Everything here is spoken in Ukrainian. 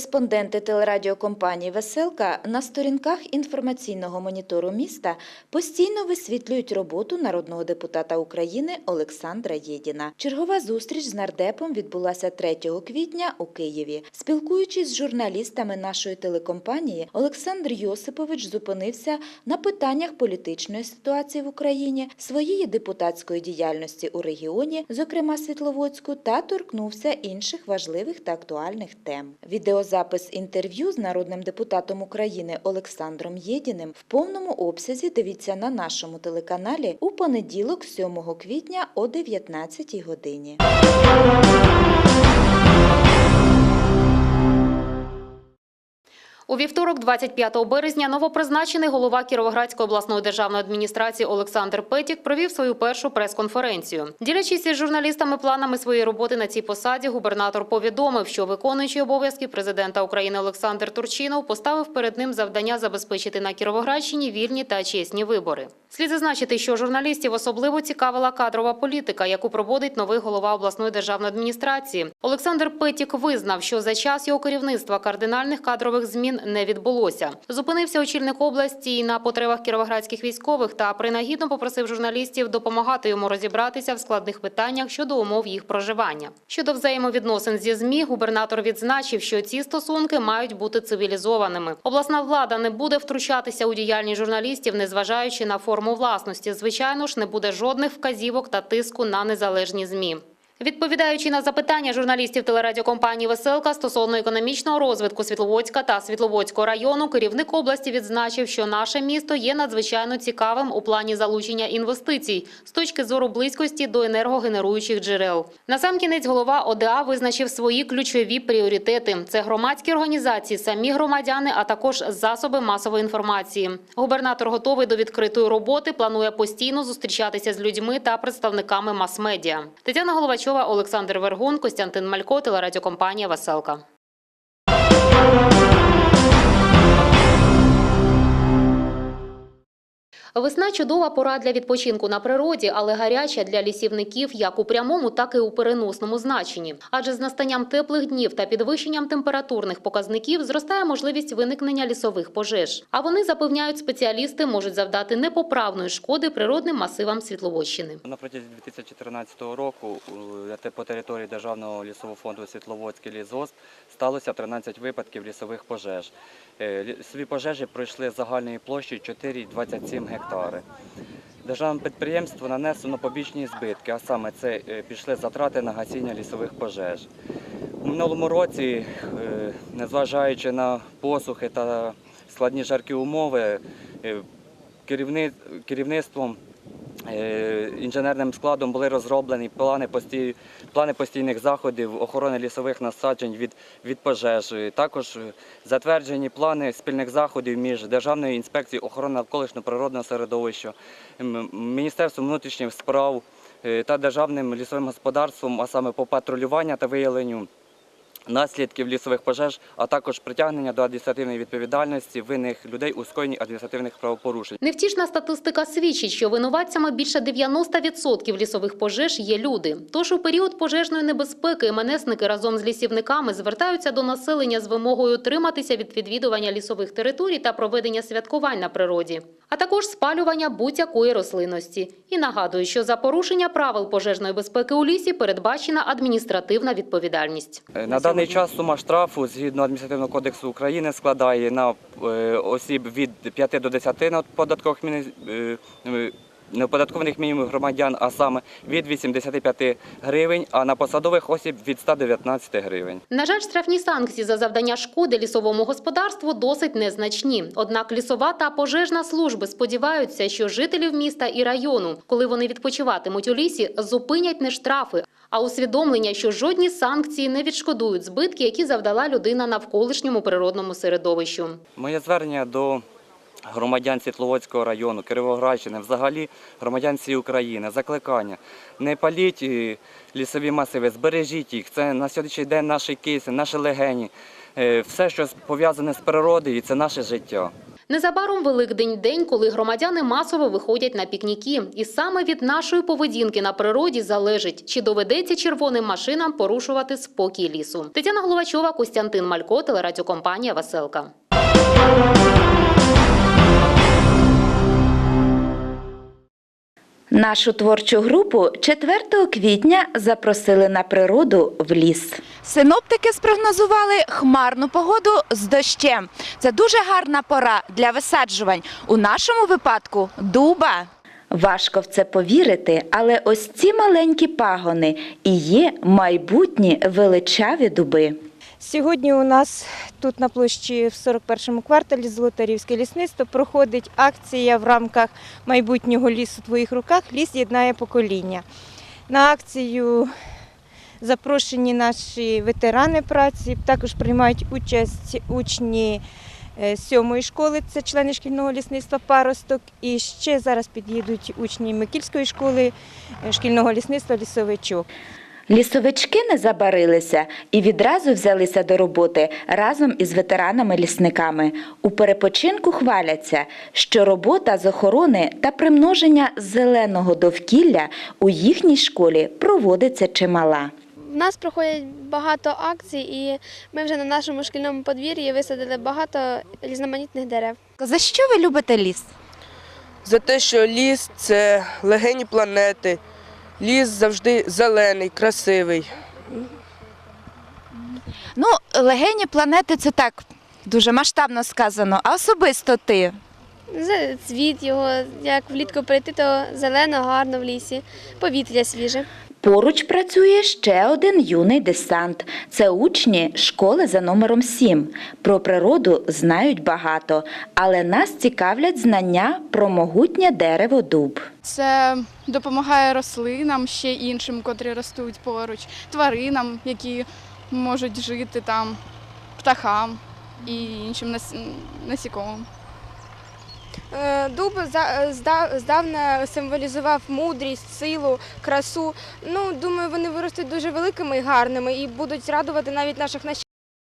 Кореспонденти телерадіокомпанії Веселка на сторінках інформаційного монітору міста постійно висвітлюють роботу народного депутата України Олександра Єдіна. Чергова зустріч з нардепом відбулася 3 квітня у Києві. Спілкуючись з журналістами нашої телекомпанії, Олександр Йосипович зупинився на питаннях політичної ситуації в Україні, своєї депутатської діяльності у регіоні, зокрема Світловодську, та торкнувся інших важливих та актуальних тем. Відеозапис інтерв'ю з народним депутатом України Олександром Єдіним в повному обсязі дивіться на нашому телеканалі у понеділок, 7 квітня о 19 годині. У вівторок, 25 березня, новопризначений голова Кіровоградської обласної державної адміністрації Олександр Петік провів свою першу прес-конференцію. Ділячись із журналістами планами своєї роботи на цій посаді, губернатор повідомив, що виконуючий обов'язки президента України Олександр Турчинов поставив перед ним завдання забезпечити на Кіровоградщині вільні та чесні вибори. Слід зазначити, що журналістів особливо цікавила кадрова політика, яку проводить новий голова обласної державної адміністрації. Олександр Петік визнав, що за час його керівництва кардинальних кадрових змін не відбулося. Зупинився очільник області на потребах кіровоградських військових та принагідно попросив журналістів допомагати йому розібратися в складних питаннях щодо умов їх проживання. Щодо взаємовідносин зі змі, губернатор відзначив, що ці стосунки мають бути цивілізованими. Обласна влада не буде втручатися у діяльність журналістів, незважаючи на форму власності. Звичайно ж, не буде жодних вказівок та тиску на незалежні змі. Відповідаючи на запитання журналістів телерадіокомпанії Веселка стосовно економічного розвитку Світловодська та Світловодського району, керівник області відзначив, що наше місто є надзвичайно цікавим у плані залучення інвестицій з точки зору близькості до енергогенеруючих джерел. Насамкінець голова ОДА визначив свої ключові пріоритети: це громадські організації, самі громадяни, а також засоби масової інформації. Губернатор готовий до відкритої роботи. Планує постійно зустрічатися з людьми та представниками мас-медіа. Тетяна Головачова, Олександр Вергун, Костянтин Малько, телерадіокомпанія Веселка. Весна чудова пора для відпочинку на природі, але гаряча для лісівників як у прямому, так і у переносному значенні. Адже з настанням теплих днів та підвищенням температурних показників зростає можливість виникнення лісових пожеж. А вони запевняють спеціалісти, можуть завдати непоправної шкоди природним масивам Світловодщини. На протязі 2014 року е, по території Державного лісового фонду Світловодський лісгосп сталося 13 випадків лісових пожеж. Е, Лісові пожежі пройшли загальною площею 4,27 гектари. Державному підприємству нанесено побічні збитки, а саме це е, пішли затрати на гасіння лісових пожеж. У минулому році, е, незважаючи на посухи та складні жаркі умови, е, керівництвом інженерним складом були розроблені плани, постій, плани постійних заходів охорони лісових насаджень від, від пожеж. Також е, затверджені плани спільних заходів між Державною інспекцією охорони навколишнього природного середовища, Міністерством внутрішніх справ е, та Державним лісовим господарством, а саме по патрулюванню та виявленню наслідків лісових пожеж, а також притягнення до адміністративної відповідальності винних людей у скоєнні адміністративних правопорушень. Невтішна статистика свідчить, що винуватцями більше 90% лісових пожеж є люди. Тож у період пожежної небезпеки МНСники разом з лісівниками звертаються до населення з вимогою утриматися від відвідування лісових територій та проведення святкувань на природі, а також спалювання будь-якої рослинності. І нагадую, що за порушення правил пожежної безпеки у лісі передбачена адміністративна відповідальність. Даний час сума штрафу згідно адміністративного кодексу України складає на е, осіб від 5 до 10 на податкових е, е, неоподаткованих мінімумів громадян, а саме від 85 гривень, а на посадових осіб від 119 гривень. На жаль, штрафні санкції за завдання шкоди лісовому господарству досить незначні. Однак лісова та пожежна служби сподіваються, що жителів міста і району, коли вони відпочиватимуть у лісі, зупинять не штрафи, а усвідомлення, що жодні санкції не відшкодують збитки, які завдала людина навколишньому природному середовищу. Моє звернення до громадян Світловодського району, Кировоградщини, взагалі громадян всієї України, закликання. Не паліть е, лісові масиви, збережіть їх. Це на сьогоднішній день наші киси, наші легені. Е, Все, що пов'язане з природою, і це наше життя. Незабаром Великдень – день, коли громадяни масово виходять на пікніки. І саме від нашої поведінки на природі залежить, чи доведеться червоним машинам порушувати спокій лісу. Тетяна Головачова, Костянтин Малько, телерадіокомпанія «Веселка». Нашу творчу групу 4 квітня запросили на природу в ліс. Синоптики спрогнозували хмарну погоду з дощем. Це дуже гарна пора для висаджувань. У нашому випадку дуба. Важко в це повірити, але ось ці маленькі пагони і є майбутні величаві дуби. Сьогодні у нас тут на площі в 41-му кварталі Золотарівське лісництво проходить акція в рамках майбутнього лісу в твоїх руках Ліс єднає покоління. На акцію запрошені наші ветерани праці, також приймають участь учні е, сьомої школи, це члени шкільного лісництва Паросток. І ще зараз під'їдуть учні Микільської школи е, шкільного лісництва Лісовичок. Лісовички не забарилися і відразу взялися до роботи разом із ветеранами-лісниками. У перепочинку хваляться, що робота з охорони та примноження зеленого довкілля у їхній школі проводиться чимала. У нас проходять багато акцій, і ми вже на нашому шкільному подвір'ї висадили багато різноманітних дерев. За що ви любите ліс? за те, що ліс це легені планети. Ліс завжди зелений, красивий. Ну, легені планети це так дуже масштабно сказано. А особисто ти. Цвіт його, як влітку прийти, то зелено, гарно в лісі, повітря свіже. Поруч працює ще один юний десант. Це учні школи за номером 7. Про природу знають багато, але нас цікавлять знання про могутнє дерево дуб. Це допомагає рослинам, ще іншим, котрі ростуть поруч, тваринам, які можуть жити там, птахам і іншим нас- насікомим. Е, Дуб здавна символізував мудрість, силу, красу. Ну, думаю, вони виростуть дуже великими і гарними і будуть радувати навіть наших нащадків.